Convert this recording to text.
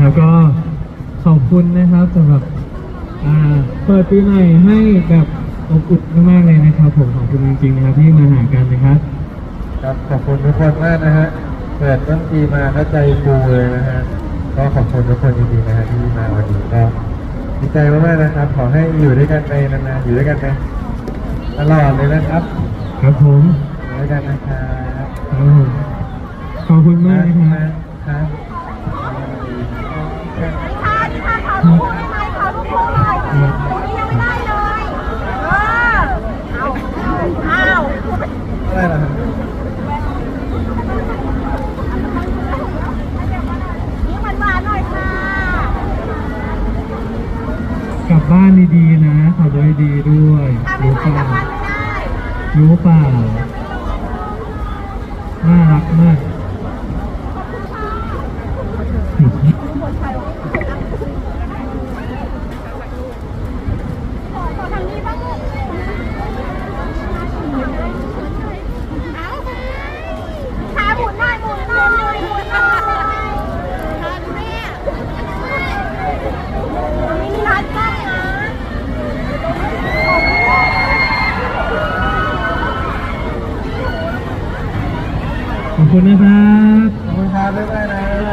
แล้วก็ขอบคุณนะครับสำหรับอ่าเปิดปีใหม่ให้แบบอบอุ่นมากๆเลยนะครับ ผมขอบคุณจริงๆนะครับที่มาหากันนะครับ ครับขอบคุณทุกคนมากนะฮะเปิดต้นปีมาก็ใจฟูเลยนะฮะก็ขอบคุณทุกคนจริงๆนะฮะที่มาวันนี้ก็ดีใจมากๆนะครับ ขอให้อยู่ด้วยกันไปนานๆอยู่ด้วยกันไปตลอดเลยนะครับครับผมอยู่ด้วยกันนะครับครับผมขอบคุณมากนะครับ ครับ ค่ะที่ค่ะขอทุกคนได้ไหมขอทุกคนเลยตรงนี้ยังไม่ได้เลย เออ เอาเอา อะไรล่ะครับ นี่หวานหวานๆหน่อยค่ะ กลับบ้านดีๆนะขับรถดีๆด้วยถ้าไม่รู้ไหวเปล่าบบ้านไม่ได้ รู้เปล่าน่ารักมาก ขอบคุณนะครับ ขอบคุณครับบ๊ายบายนะ